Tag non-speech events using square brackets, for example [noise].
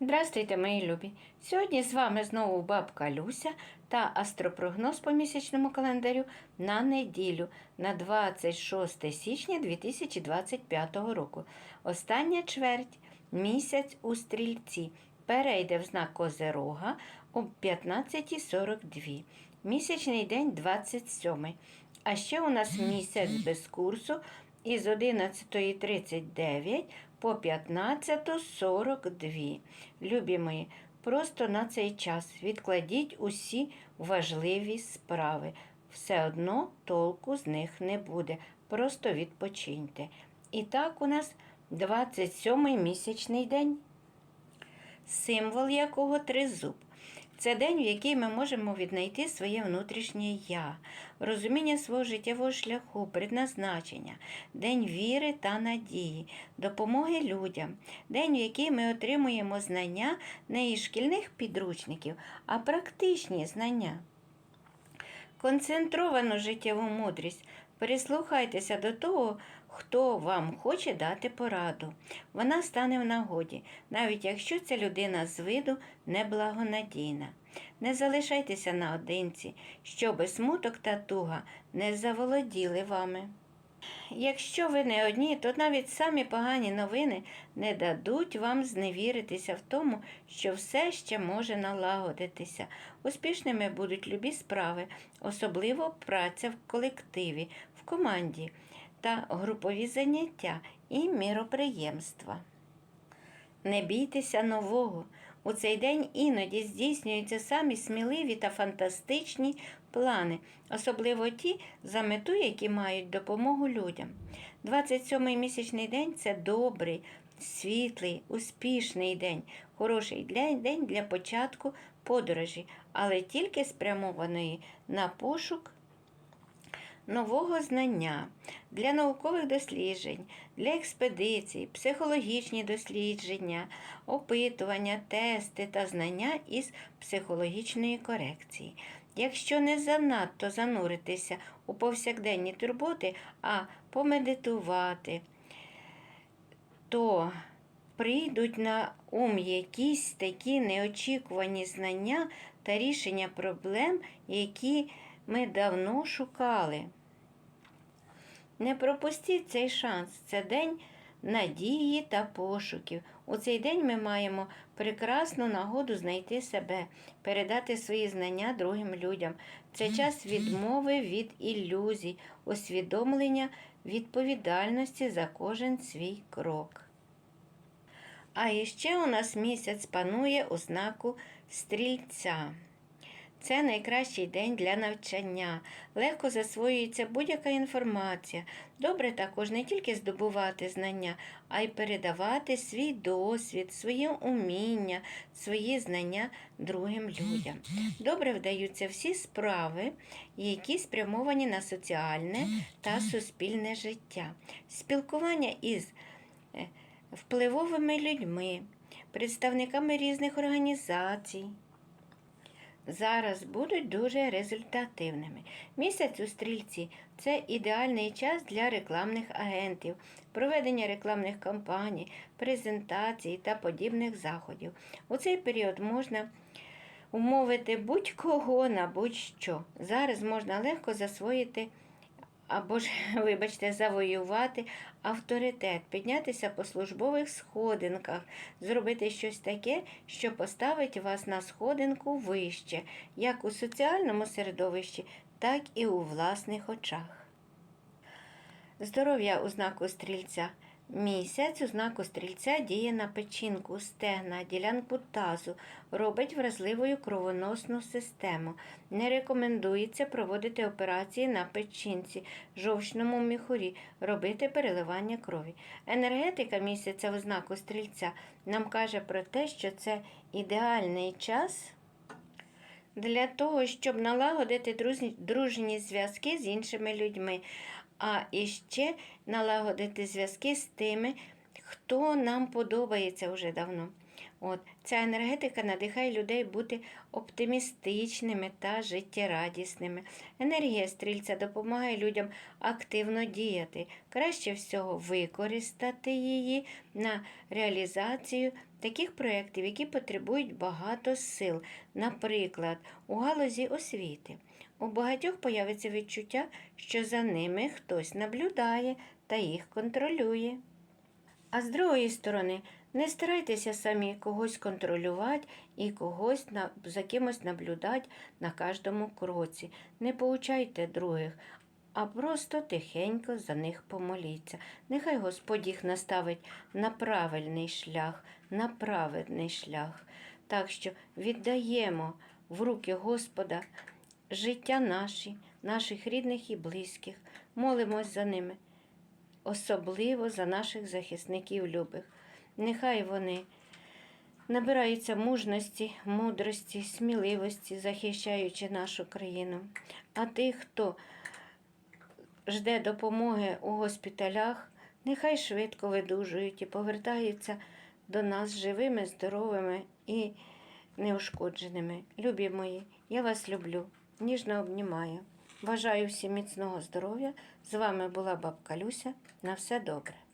Здравствуйте, мої любі! Сьогодні з вами знову бабка Люся та астропрогноз по місячному календарю на неділю на 26 січня 2025 року. Остання чверть місяць у стрільці перейде в знак Козерога о 15.42. Місячний день 27. А ще у нас місяць без курсу із 11.39 по 15.42. Любі мої, просто на цей час відкладіть усі важливі справи. Все одно толку з них не буде. Просто відпочиньте. І так у нас 27-й місячний день, символ якого тризуб. Це день, в який ми можемо віднайти своє внутрішнє я, розуміння свого життєвого шляху, предназначення, день віри та надії, допомоги людям, день, в який ми отримуємо знання не із шкільних підручників, а практичні знання. Концентровану життєву мудрість. Прислухайтеся до того, хто вам хоче дати пораду. Вона стане в нагоді, навіть якщо ця людина з виду неблагонадійна. Не залишайтеся наодинці, щоби смуток та туга не заволоділи вами. Якщо ви не одні, то навіть самі погані новини не дадуть вам зневіритися в тому, що все ще може налагодитися. Успішними будуть любі справи, особливо праця в колективі, в команді та групові заняття і міроприємства. Не бійтеся нового. У цей день іноді здійснюються самі сміливі та фантастичні плани, особливо ті за мету, які мають допомогу людям. 27-й місячний день це добрий, світлий, успішний день, хороший день для початку подорожі, але тільки спрямованої на пошук нового знання для наукових досліджень, для експедицій, психологічні дослідження, опитування, тести та знання із психологічної корекції. Якщо не занадто зануритися у повсякденні турботи, а помедитувати, то прийдуть на ум якісь такі неочікувані знання та рішення проблем, які ми давно шукали. Не пропустіть цей шанс. Це день надії та пошуків. У цей день ми маємо прекрасну нагоду знайти себе, передати свої знання другим людям. Це час відмови від ілюзій, усвідомлення відповідальності за кожен свій крок. А іще у нас місяць панує у знаку стрільця. Це найкращий день для навчання. Легко засвоюється будь-яка інформація. Добре також не тільки здобувати знання, а й передавати свій досвід, своє уміння, свої знання другим людям. Добре вдаються всі справи, які спрямовані на соціальне та суспільне життя. Спілкування із е, впливовими людьми, представниками різних організацій зараз будуть дуже результативними. Місяць у стрільці це ідеальний час для рекламних агентів, проведення рекламних кампаній, презентацій та подібних заходів. У цей період можна умовити будь-кого на будь-що. Зараз можна легко засвоїти. Або ж, [laughs] вибачте, завоювати авторитет, піднятися по службових сходинках, зробити щось таке, що поставить вас на сходинку вище, як у соціальному середовищі, так і у власних очах. Здоров'я у знаку стрільця. Місяць у знаку стрільця діє на печінку, стегна, ділянку тазу, робить вразливою кровоносну систему. Не рекомендується проводити операції на печінці, жовчному міхурі, робити переливання крові. Енергетика місяця у знаку стрільця нам каже про те, що це ідеальний час. Для того, щоб налагодити дружні зв'язки з іншими людьми, а іще налагодити зв'язки з тими, хто нам подобається вже давно. От ця енергетика надихає людей бути оптимістичними та життєрадісними. Енергія стрільця допомагає людям активно діяти. Краще всього використати її на реалізацію таких проєктів, які потребують багато сил. Наприклад, у галузі освіти. У багатьох появиться відчуття, що за ними хтось наблюдає та їх контролює. А з другої сторони, не старайтеся самі когось контролювати і когось на, за кимось наблюдати на кожному кроці. Не поучайте других, а просто тихенько за них помоліться. Нехай Господь їх наставить на правильний шлях, на праведний шлях. Так що віддаємо в руки Господа життя наші, наших рідних і близьких, молимось за ними особливо за наших захисників любих. Нехай вони набираються мужності, мудрості, сміливості, захищаючи нашу країну. А тих, хто жде допомоги у госпіталях, нехай швидко видужують і повертаються до нас живими, здоровими і неушкодженими. Любі мої, я вас люблю, ніжно обнімаю. Бажаю всім міцного здоров'я. З вами була бабка Люся. На все добре.